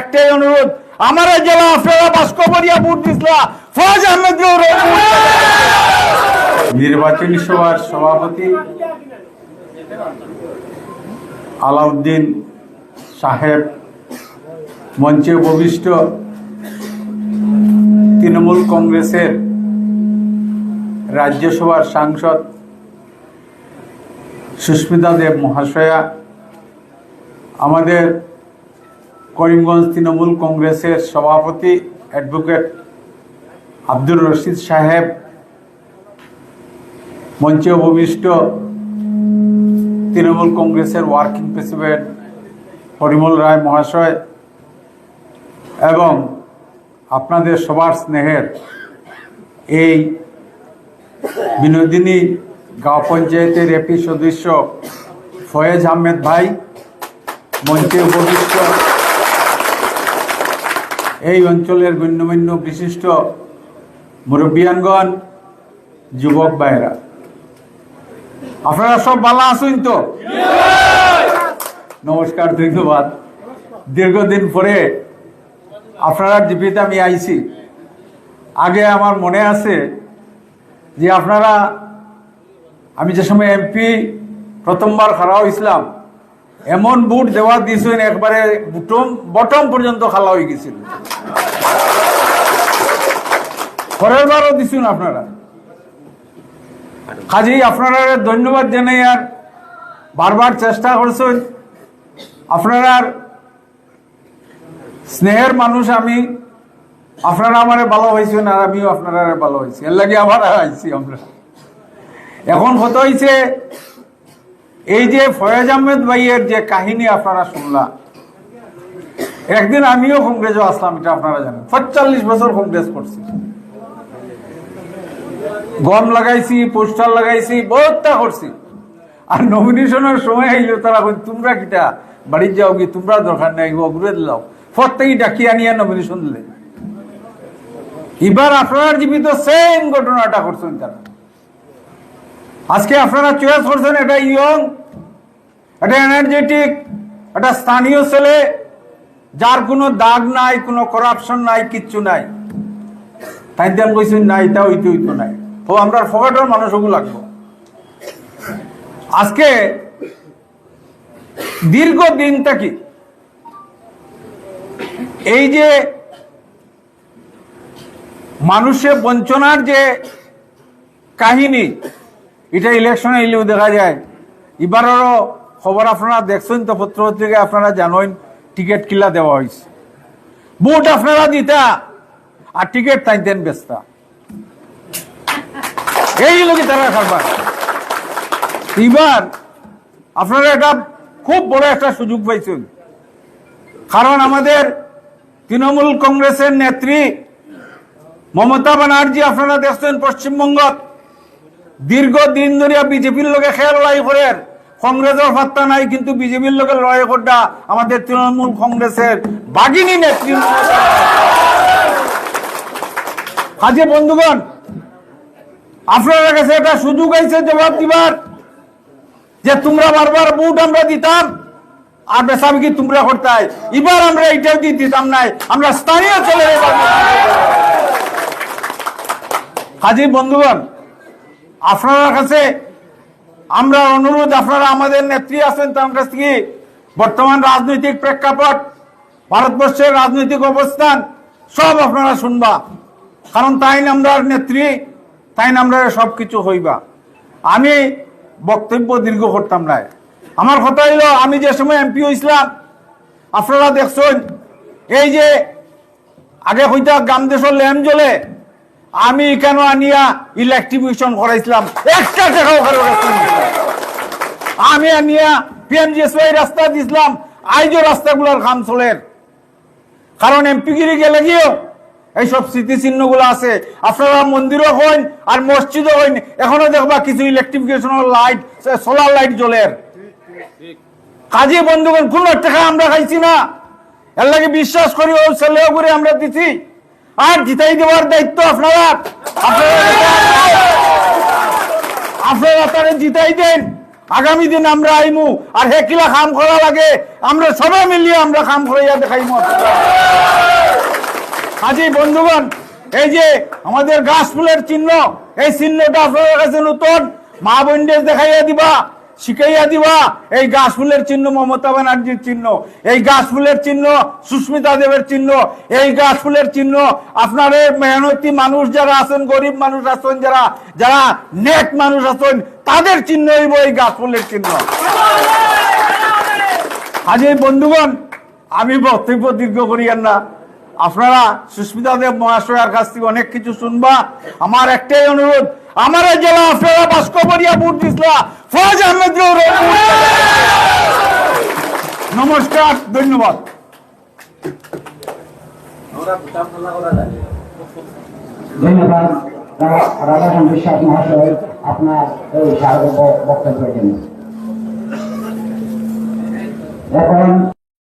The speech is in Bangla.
একটাই অনুরোধ, আমার জেলা আপনারা বাস্কবরিয়া ভোট দিসলা আহমেদ নির্বাচনী সভার সভাপতি আলাউদ্দিন সাহেব, মঞ্চে উপবিষ্ট তৃণমূল কংগ্রেসের রাজ্যসভার সাংসদ সুস্মিতা দেব মহাশয়া, আমাদের করিমগঞ্জ তৃণমূল কংগ্রেসের সভাপতি অ্যাডভোকেট আব্দুর রশিদ সাহেব, মঞ্চে উপবিষ্ট তৃণমূল কংগ্রেসের ওয়ার্কিং প্রেসিডেন্ট পরিমল রায় মহাশয় এবং আপনাদের সবার স্নেহের এই বিনোদিনী গাঁও পঞ্চায়েতের এপি সদস্য ফয়েজ আহমেদ ভাই, মঞ্চে উপবিষ্ট এই অঞ্চলের গণ্যমান্য বিশিষ্ট মুরব্বিয়ানগণ, যুবক ভাইরা আপনারা সব ভালো আছেন তো? নমস্কার, ধন্যবাদ। দীর্ঘদিন পরে আপনারা জীবিত আমি আইছি। আগে আমার মনে আছে যে আপনারা, আমি যে সময় এমপি, প্রথমবার খাড়া হয়েছিলাম এমন বুট দেওয়া দিয়েছেন একবারে বুটম বটম পর্যন্ত খালা হয়ে গেছিল। পরের বারও দিছুন আপনারা। কাজেই আপনারা ধন্যবাদ জানাই আর বারবার চেষ্টা করছেন। আপনারা স্নেহের মানুষ আমি, আপনারা আমারে ভালো হয়েছেন আর আমিও আপনারা ভালো হয়েছি। এর লাগে আবার আইছি আমরা। এখন কত হয়েছে এই যে ফয়েজ আহমেদ ভাইয়ের যে কাহিনী আপনারা শুনলাম একদিন আমিও কংগ্রেসও আসলাম, এটা আপনারা জানেন। পঁয়তাল্লিশ বছর কংগ্রেস করছি। গম লাগাইছি, পোস্টার লাগাইছি, বহুতটা করছি। আর নমিনেশনের সময় আইলো, তারা কই তোমরা কিটা? বাড়ির যাও কি তোমরা দরকার নাই ঘুরে দিলাম প্রত্যেকে ডাকি আনিয়া নমিনেশন দিলে? এবার আপনার জীবিত সেম ঘটনাটা করছেন তারা। আজকে আপনারা চয়েস করছেন এটা ইয়ং এটা এনার্জেটিক এটা স্থানীয় ছেলে, যার কোনো দাগ নাই, কোনো করাপশন নাই, কিচ্ছু নাই। তাই দেন কইছেন না এটা হইতে হইতো নাই। ও আমরা ফকেটের মানুষও লাগবো। আজকে দীর্ঘ দিন থাকি এই যে মানুষের বঞ্চনার যে কাহিনী এটা ইলেকশনে এলেও দেখা যায়। এবারেরও খবর আপনারা দেখছেন তো পত্র পত্রিকায় আপনারা জানেন টিকিট কিলা দেওয়া হয়েছে বুট আপনারা দিতা, আর টিকিট টাইতেন বেস্তা এই লোক তারা খাবার। এবার আপনারা এটা খুব বড় একটা সুযোগ পাইছেন। কারণ আমাদের তৃণমূল কংগ্রেসের নেত্রী মমতা ব্যানার্জি আপনারা দেখছেন পশ্চিমবঙ্গ দীর্ঘদিন ধরে বিজেপির লোকে খেয়াল লড়াই করেন। কংগ্রেসের পাত্তা নাই, কিন্তু বিজেপির লোকে লড়াই করটা আমাদের তৃণমূল কংগ্রেসের বাগিনী নেত্রী কাজে বন্ধুগণ, আপনার কাছে একটা সুযোগ আইছে জবাব দিবার, যে তোমরা বারবার বুট আমরা দিতাম, আর বেসামকি তোমরা করতে এবার আমরা এইটাও দিয়ে দিতাম নাই, আমরা স্থানীয় চলে হাজি বন্ধুগণ আপনার কাছে আমরা অনুরোধ, আপনারা আমাদের নেত্রী আছেন তার কাছ থেকে। বর্তমান রাজনৈতিক প্রেক্ষাপট, ভারতবর্ষের রাজনৈতিক অবস্থান, সব আপনারা শুনবা। কারণ তাই আমরা নেত্রী, তাই আমরা সব কিছু হইবা। আমি বক্তব্য দীর্ঘ করতাম না। আমার কথা হইল, আমি যে সময় এমপি হয়েছিলাম আপনারা দেখছেন, এই যে আগে হইতা গ্রাম দেশের ল্যাম্প জ্বলে আমি কেন আনিয়া ইলেকট্রিফিকেশন করাইছিলাম? একটা টাকাও। আমি আনিয়া পিএমজিএসওয়াই রাস্তা দিছিলাম আইজও রাস্তাগুলোর কাম চলের কারণ এমপিগিরি গেলে গিয়েও এইসব স্মৃতিচিহ্নগুলো আছে। আপনারা মন্দিরও হইন আর মসজিদও হইন, এখনও দেখবা কিছু ইলেকট্রিফিকেশনের লাইট সোলার লাইট জ্বলের কাজী বন্ধুগণ, কোনো টাকা আমরা খাইছি না। এর লাগে বিশ্বাস করি ও ছেলেও করে আমরা দিছি। আর জিতাই দেওয়ার দায়িত্ব আপনারা। আপনারা তারা জিতাই দেন। আগামী দিন আমরা আইমু। আর হেকিলা কাম করা লাগে। আমরা সবাই মিলিয়ে আমরা কাম করাইয়া দেখাইমু আজি বন্ধুগণ, এই যে আমাদের গাছ ফুলের চিহ্ন, এই চিহ্নটা আপনাদের কাছে নতুন। মা বোনদের দেখাইয়া দিবা। শিখাইয়া দিবা। এই গাছ ফুলের চিহ্ন, মমতা ব্যানার্জির চিহ্ন। এই গাছ ফুলের চিহ্ন, সুস্মিতা দেবের চিহ্ন। এই গাছ ফুলের চিহ্ন, আপনার মেহনতি মানুষ যারা আছেন, গরিব মানুষ আছেন, যারা যারা নেক মানুষ আছেন, তাদের চিহ্ন হইব এই গাছ ফুলের চিহ্ন। আজ এই বন্ধুগণ, আমি বক্তব্য দীর্ঘ করিয়েন না। আপনারা সুস্মিতা দেব মহাশয়ার কাছ থেকে অনেক কিছু শুনবা। আমার একটাই অনুরোধ বাস্কবরিয়া বুট দিসলা ফরাজ আহমেদ রৌরব ভোট দেবেন। নমস্কার, ধন্যবাদ। ধন্যবাদ। রা- রাধাকান্ত বিশ্বাস মহাশয় আপনার এই স্বাগত বক্তব্যের জন্য। এখন